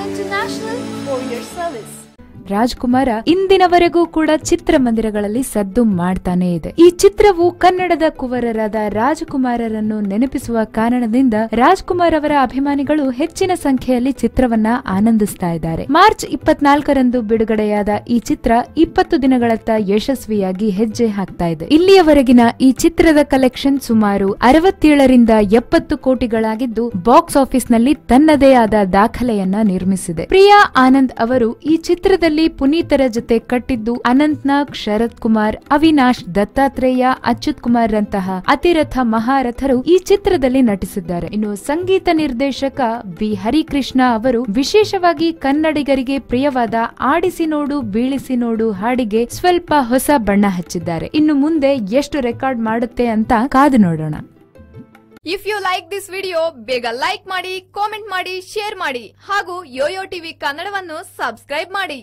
and International for your service. Rajkumar ಇಂದಿನವರೆಗೂ ಕೂಡ ಚಿತ್ರಮಂದಿರಗಳಲ್ಲಿ ಸದ್ದು ಮಾಡ್ತಾನೆ ಇದೆ. ಈ ಚಿತ್ರವು ಕನ್ನಡದ ಕುವರರಾದ ರಾಜ್ಕುಮಾರರನ್ನು ನೆನಪಿಸುವ ಕಾರಣದಿಂದ ರಾಜ್ಕುಮಾರ್ ಅವರ ಅಭಿಮಾನಿಗಳು ಹೆಚ್ಚಿನ ಸಂಖ್ಯೆಯಲ್ಲಿ ಚಿತ್ರವನ್ನ ಆನಂದಿಸ್ತಾ ಇದ್ದಾರೆ. ಮಾರ್ಚ್ ಇಪ್ಪತ್ನಾಲ್ಕರಂದು ಬಿಡುಗಡೆಯಾದ ಈ ಚಿತ್ರ ಇಪ್ಪತ್ತು ದಿನಗಳತ್ತ ಯಶಸ್ವಿಯಾಗಿ ಹೆಜ್ಜೆ ಹಾಕ್ತಾ ಇದೆ. ಇಲ್ಲಿಯವರೆಗಿನ ಈ ಚಿತ್ರದ ಕಲೆಕ್ಷನ್ ಸುಮಾರು ಅರವತ್ತೇಳರಿಂದ ಎಪ್ಪತ್ತು ಕೋಟಿಗಳಾಗಿದ್ದು, ಬಾಕ್ಸ್ ಆಫೀಸ್ನಲ್ಲಿ ತನ್ನದೇ ಆದ ದಾಖಲೆಯನ್ನ ನಿರ್ಮಿಸಿದೆ. ಪ್ರಿಯಾ ಆನಂದ್ ಅವರು ಈ ಚಿತ್ರದಲ್ಲಿ ಪುನೀತರ ಜೊತೆ ಕಟ್ಟಿದ್ದು ಅನಂತ್ನಾಗ್ ಶರತ್ ಕುಮಾರ್, ಅವಿನಾಶ್ ದತ್ತಾತ್ರೇಯ, ಅಚ್ಯುತ್ ಕುಮಾರ್ ರಂತಹ ಅತಿರಥ ಮಹಾರಥರು ಈ ಚಿತ್ರದಲ್ಲಿ ನಟಿಸಿದ್ದಾರೆ. ಇನ್ನು ಸಂಗೀತ ನಿರ್ದೇಶಕ ಬಿ ಹರಿಕೃಷ್ಣ ಅವರು ವಿಶೇಷವಾಗಿ ಕನ್ನಡಿಗರಿಗೆ ಪ್ರಿಯವಾದ ಆಡಿಸಿ ನೋಡು, ಬೀಳಿಸಿ ನೋಡು ಹಾಡಿಗೆ ಸ್ವಲ್ಪ ಹೊಸ ಬಣ್ಣ ಹಚ್ಚಿದ್ದಾರೆ. ಇನ್ನು ಮುಂದೆ ಎಷ್ಟು ರೆಕಾರ್ಡ್ ಮಾಡುತ್ತೆ ಅಂತ ಕಾದು ನೋಡೋಣ. If you like this video ಬೇಗ ಲೈಕ್ ಮಾಡಿ ಕಾಮೆಂಟ್ ಮಾಡಿ ಶೇರ್ ಮಾಡಿ ಹಾಗೂ ಯೋಯೋ ಟಿವಿ ಕನ್ನಡವನ್ನು ಸಬ್ಸ್ಕ್ರೈಬ್ ಮಾಡಿ.